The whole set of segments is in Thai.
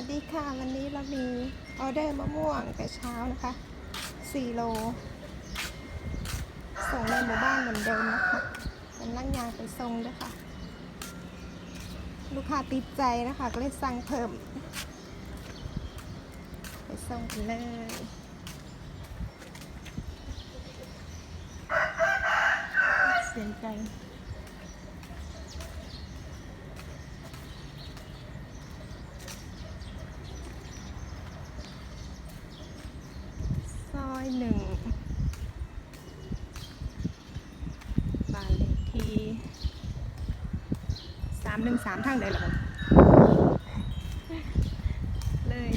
วัสดีค่ะ วันนี้เรามีออเดอร์มะม่วงแต่เช้านะคะ4โล ส่งในหมู่บ้านเหมือนเดิมนะคะเป็นร่างยางไปส่งด้วยค่ะ ลูกค้าติดใจนะคะ ก็เลยสั่งเพิ่ม ไปส่งกันเลยเสียงใจ ซอย หนึ่งบ้านเลขที่สามหนึ่งสามทางใดล่ะมันเลย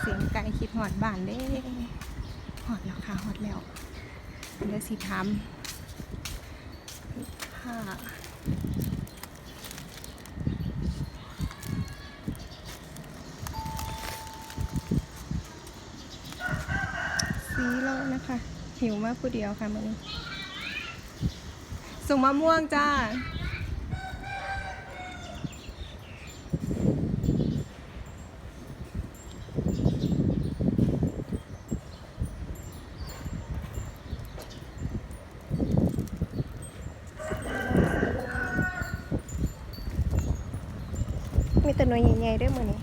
เสียงไก่คิดหอดบ้านเด้หอดแล้วค่ะหอดแล้วเดี๋ยวสิทำ ค่ะสีแล้วนะคะ หิวมากผู้เดียวค่ะมึงส่งมะม่วงจ้า แต่หน่วยใหญ่ๆด้วยมือนี้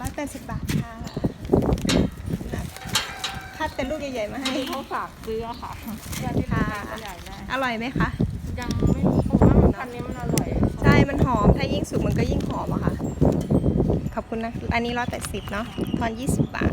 ร้อยแปดสิบบาทค่ะคัดแต่ลูกใหญ่ๆมาให้ เขาฝากซื้ออะค่ะเพื่อที่จะเป็นตัวใหญ่ได้อร่อยไหมคะ ยังไม่รู้เพราะว่ามันพันนี้มันอร่อยใช่ มันหอม ถ้ายิ่งสุกมันก็ยิ่งหอมอะค่ะ ขอบคุณนะ อันนี้ร้อยแปดสิบเนาะทอนยี่สิบบาท